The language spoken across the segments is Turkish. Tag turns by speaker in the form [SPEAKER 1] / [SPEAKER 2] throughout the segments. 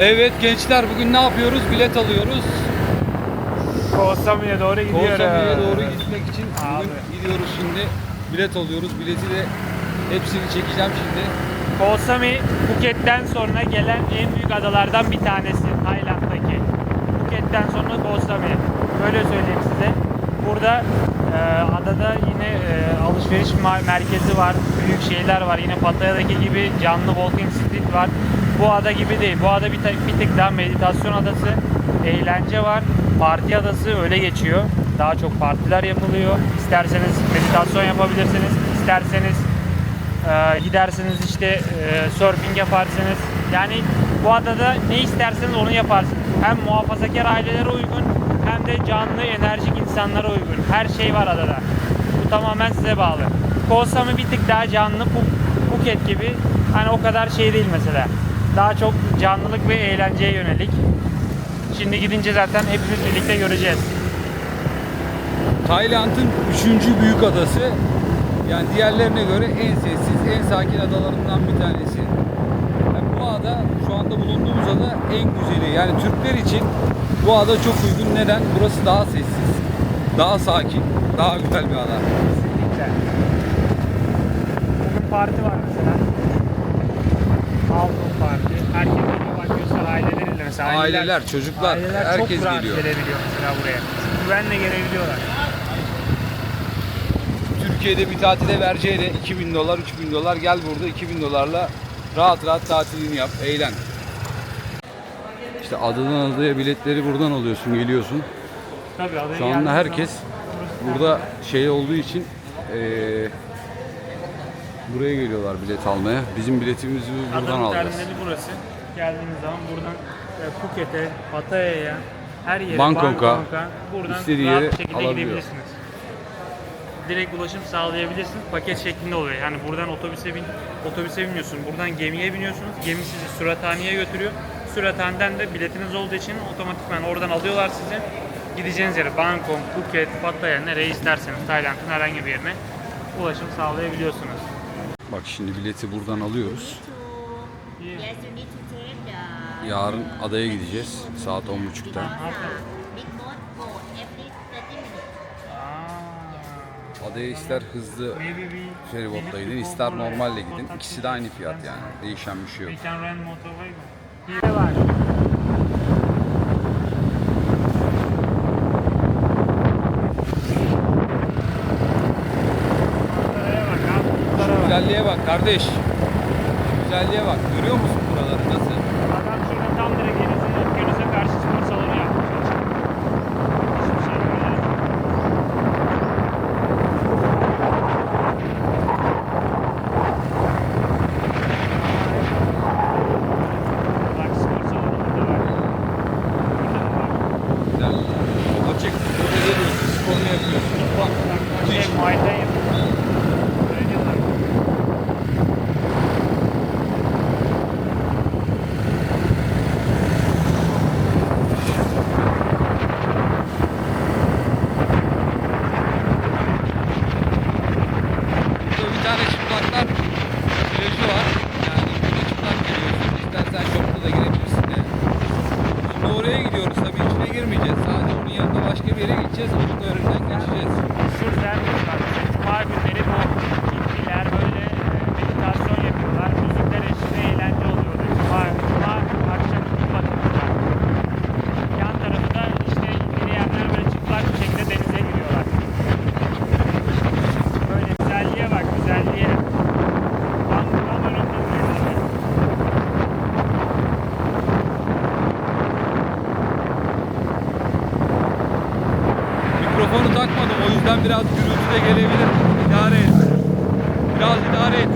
[SPEAKER 1] Evet gençler bugün ne yapıyoruz? Bilet alıyoruz.
[SPEAKER 2] Koh Samui'ye doğru gidiyoruz.
[SPEAKER 1] Koh doğru gitmek için
[SPEAKER 2] Abi.
[SPEAKER 1] bugün gidiyoruz şimdi. Bilet alıyoruz. Bileti de hepsini çekeceğim şimdi.
[SPEAKER 2] Koh Samui Phuket'ten sonra gelen en büyük adalardan bir tanesi. Tayland'daki. Phuket'ten sonra Koh Samui. Böyle söyleyeyim size. Burada e, adada yine e, alışveriş merkezi var. Büyük şeyler var. Yine Pattaya'daki gibi canlı walking street var. Bu ada gibi değil. Bu ada bir, bir tık daha meditasyon adası. Eğlence var. Parti adası öyle geçiyor. Daha çok partiler yapılıyor. İsterseniz meditasyon yapabilirsiniz. İsterseniz ee, gidersiniz işte e, surfing yaparsınız. Yani bu adada ne isterseniz onu yaparsınız. Hem muhafazakar ailelere uygun hem de canlı enerjik insanlara uygun. Her şey var adada. Bu tamamen size bağlı. Koh Samui bir tık daha canlı Phu- Phuket gibi. Hani o kadar şey değil mesela. Daha çok canlılık ve eğlenceye yönelik. Şimdi gidince zaten hepimiz birlikte göreceğiz.
[SPEAKER 1] Tayland'ın üçüncü büyük adası. Yani diğerlerine göre en sessiz, en sakin adalarından bir tanesi. Yani bu ada, şu anda bulunduğumuz ada en güzeli. Yani Türkler için bu ada çok uygun. Neden? Burası daha sessiz, daha sakin, daha güzel bir ada.
[SPEAKER 2] Kesinlikle. Bugün parti var mesela. Parti. Herkes geliyor bak göster aileleriyle mesela.
[SPEAKER 1] Aileler, çocuklar,
[SPEAKER 2] aileler
[SPEAKER 1] herkes
[SPEAKER 2] çok rahat
[SPEAKER 1] geliyor.
[SPEAKER 2] gelebiliyor mesela buraya. Güvenle gelebiliyorlar.
[SPEAKER 1] Türkiye'de bir tatile vereceğine 2000 dolar, 3000 dolar gel burada 2000 dolarla rahat rahat tatilini yap, eğlen. İşte adadan adaya biletleri buradan alıyorsun, geliyorsun.
[SPEAKER 2] Tabii
[SPEAKER 1] Şu anda herkes burada şey olduğu için eee, buraya geliyorlar bilet almaya. Bizim biletimizi buradan
[SPEAKER 2] Adanın
[SPEAKER 1] alacağız.
[SPEAKER 2] terminali burası. Geldiğiniz zaman buradan e, Phuket'e, Pattaya'ya, her yere,
[SPEAKER 1] Bangkok'a,
[SPEAKER 2] buradan
[SPEAKER 1] istediği
[SPEAKER 2] rahat
[SPEAKER 1] yere
[SPEAKER 2] bir şekilde
[SPEAKER 1] alabiliyor.
[SPEAKER 2] gidebilirsiniz. Direkt ulaşım sağlayabilirsiniz. Paket şeklinde oluyor. Yani buradan otobüse bin, otobüse biniyorsun. Buradan gemiye biniyorsunuz. Gemi sizi Sürathane'ye götürüyor. Sürathane'den de biletiniz olduğu için otomatikman oradan alıyorlar sizi. Gideceğiniz yere Bangkok, Phuket, Pattaya nereye isterseniz Tayland'ın herhangi bir yerine ulaşım sağlayabiliyorsunuz.
[SPEAKER 1] Bak şimdi bileti buradan alıyoruz. Yarın adaya gideceğiz saat 10.30'da.
[SPEAKER 3] big boat boat every 30 minutes.
[SPEAKER 2] Aa.
[SPEAKER 1] Adaya ister hızlı feribotla gidin, ister normalle gidin. İkisi de aynı fiyat yani. Değişen bir şey yok. Güzelliğe bak kardeş. Güzelliğe bak. Görüyor musun buraları nasıl?
[SPEAKER 2] Adam şurada tam direkt denizin okyanusa karşı spor salonu yapmış. Hiçbir şey böyle. Bak spor salonu burada var. Burada da var.
[SPEAKER 1] Güzel. Açık. Burada geliyorsun. Sporunu yapıyorsun. Bak.
[SPEAKER 2] Bak şey
[SPEAKER 1] Müthiş.
[SPEAKER 2] Muay Thai yapıyor. Öyle diyorlar.
[SPEAKER 1] Burada bir tane çıplaklar plajı var. Yani burada çıplak geliyorsun. İstersen şortla da girebilirsin de. Şimdi oraya gidiyoruz. Tabii içine girmeyeceğiz. Sadece onun yanında başka bir yere gideceğiz. Onun da önünden geçeceğiz.
[SPEAKER 2] Şuradan var. Cuma günleri bu Hintliler böyle e, meditasyon yapıyorlar. Müzikler eşliğinde eğlence oluyordu. Cuma, Cuma akşam gün batımında. Yan tarafı da işte dileyenler böyle çıplak bir şekilde denize giriyorlar. Böyle güzelliğe bak güzelliğe. Tam, tam önümde duruyor.
[SPEAKER 1] Mikrofonu takmadım. O yüzden biraz gürültü de gelebilir. İdare et. Biraz idare et.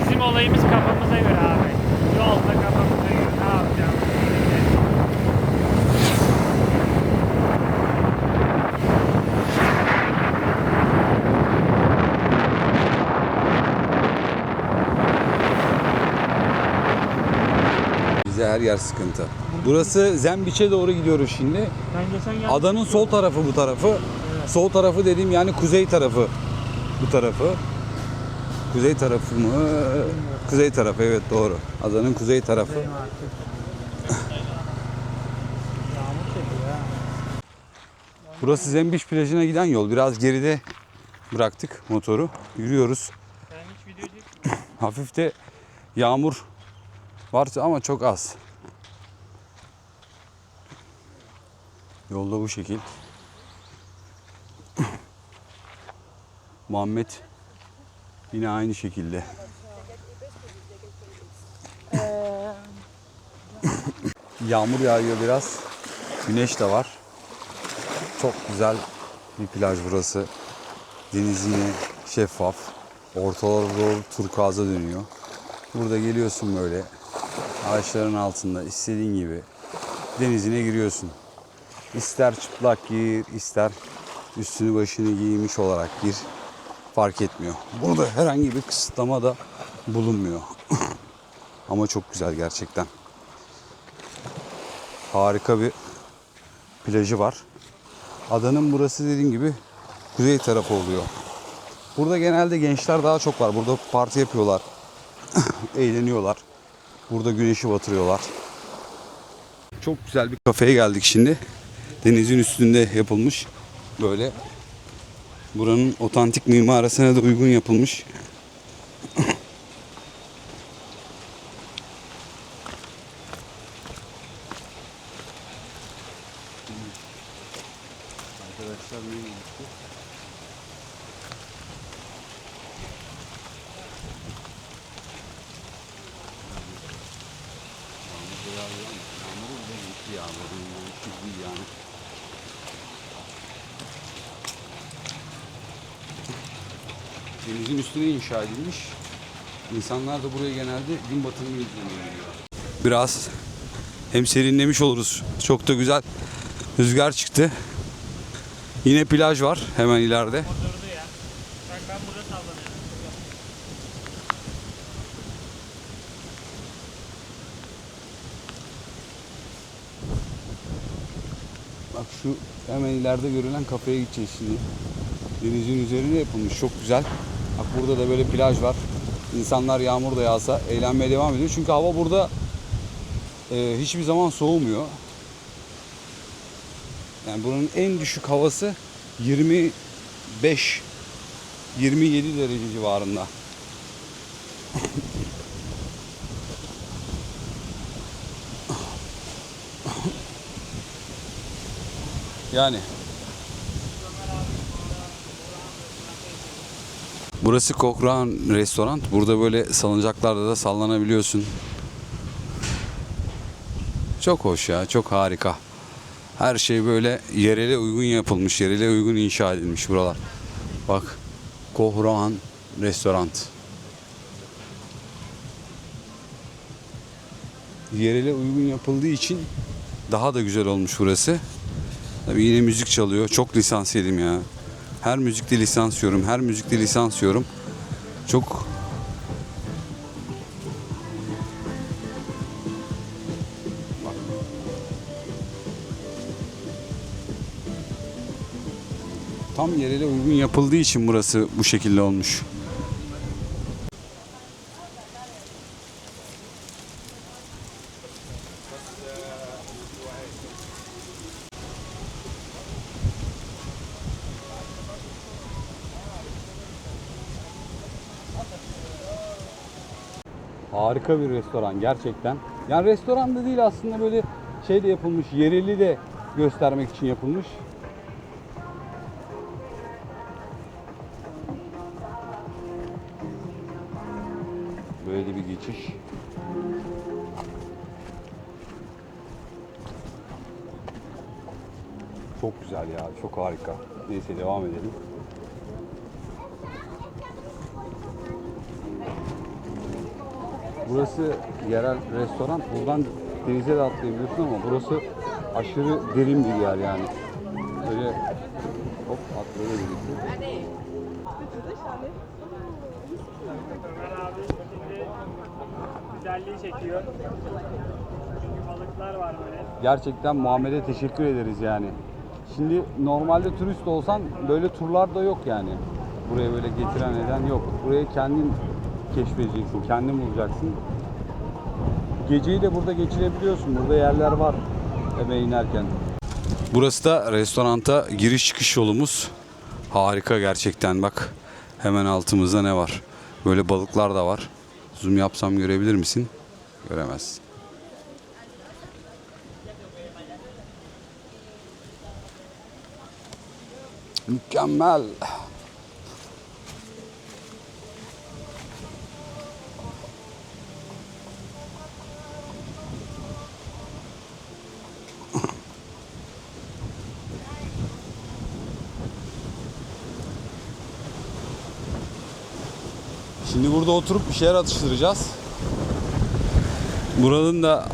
[SPEAKER 2] Bizim olayımız kafamıza göre abi. Yolda kafamıza göre ne yapacağım?
[SPEAKER 1] Bize her yer sıkıntı. Burası Zembiç'e doğru gidiyoruz şimdi. Adanın sol tarafı bu tarafı. Sol tarafı dediğim yani kuzey tarafı bu tarafı. Kuzey tarafı mı? Kuzey tarafı evet doğru. Adanın kuzey tarafı. Burası Zembiş plajına giden yol. Biraz geride bıraktık motoru. Yürüyoruz. Hafif de yağmur var ama çok az. Yolda bu şekil. Muhammed yine aynı şekilde. Yağmur yağıyor biraz. Güneş de var. Çok güzel bir plaj burası. Deniz yine şeffaf. Ortaları doğru turkuaza dönüyor. Burada geliyorsun böyle ağaçların altında istediğin gibi denizine giriyorsun. İster çıplak gir, ister üstünü başını giymiş olarak gir. Fark etmiyor. Burada herhangi bir kısıtlama da bulunmuyor. Ama çok güzel gerçekten. Harika bir plajı var. Adanın burası dediğim gibi kuzey tarafı oluyor. Burada genelde gençler daha çok var. Burada parti yapıyorlar. Eğleniyorlar. Burada güneşi batırıyorlar. Çok güzel bir kafeye geldik şimdi. Denizin üstünde yapılmış. Böyle buranın otantik mimarisine de uygun yapılmış. Arkadaşlar? Yağmur yağıyor ama yağmuru bile gitti yağmurun yağmuru değil yani. Denizin üstüne inşa edilmiş. İnsanlar da buraya genelde gün batımını izlemeye geliyor. Biraz hem serinlemiş oluruz. Çok da güzel rüzgar çıktı. Yine plaj var hemen ileride.
[SPEAKER 2] Bak
[SPEAKER 1] şu hemen ileride görülen kafeye gideceğiz şimdi. Denizin üzerine yapılmış çok güzel. Bak burada da böyle plaj var. İnsanlar yağmur da yağsa eğlenmeye devam ediyor. Çünkü hava burada e, hiçbir zaman soğumuyor. Yani buranın en düşük havası 25 27 derece civarında. Yani Burası Kokran restoran. Burada böyle salıncaklarda da sallanabiliyorsun. Çok hoş ya, çok harika. Her şey böyle yerele uygun yapılmış, yerele uygun inşa edilmiş buralar. Bak, Kohrahan restoran. Yerele uygun yapıldığı için daha da güzel olmuş burası. Tabii yine müzik çalıyor. Çok lisans yedim ya. Her müzikte lisans yiyorum. Her müzikte lisans yiyorum. Çok. Tam yerele uygun yapıldığı için burası bu şekilde olmuş. Harika bir restoran gerçekten. Yani restoran da değil aslında böyle şey de yapılmış, yereli de göstermek için yapılmış. Böyle bir geçiş. Çok güzel ya, çok harika. Neyse devam edelim. Burası yerel restoran. Buradan denize de atlayabiliyorsun ama burası aşırı derin bir yer yani. Böyle hop atlayabiliyorsun.
[SPEAKER 2] Güzelliği çekiyor. Çünkü balıklar var böyle.
[SPEAKER 1] Gerçekten Muhammed'e teşekkür ederiz yani. Şimdi normalde turist olsan böyle turlar da yok yani. Buraya böyle getiren eden yok. Buraya kendin keşfedeceksin, kendin bulacaksın. Geceyi de burada geçirebiliyorsun. Burada yerler var eve inerken. Burası da restoranta giriş çıkış yolumuz. Harika gerçekten bak. Hemen altımızda ne var? Böyle balıklar da var. Zoom yapsam görebilir misin? Göremezsin. Mükemmel. Şimdi burada oturup bir şeyler atıştıracağız. Buranın da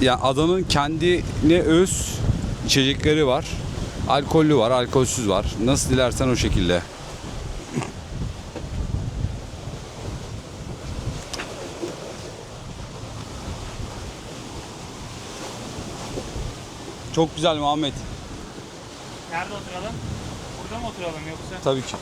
[SPEAKER 1] ya adanın kendine öz içecekleri var. Alkollü var, alkolsüz var. Nasıl dilersen o şekilde. Çok güzel Muhammed.
[SPEAKER 2] Nerede oturalım? Burada mı oturalım yoksa?
[SPEAKER 1] Tabii ki.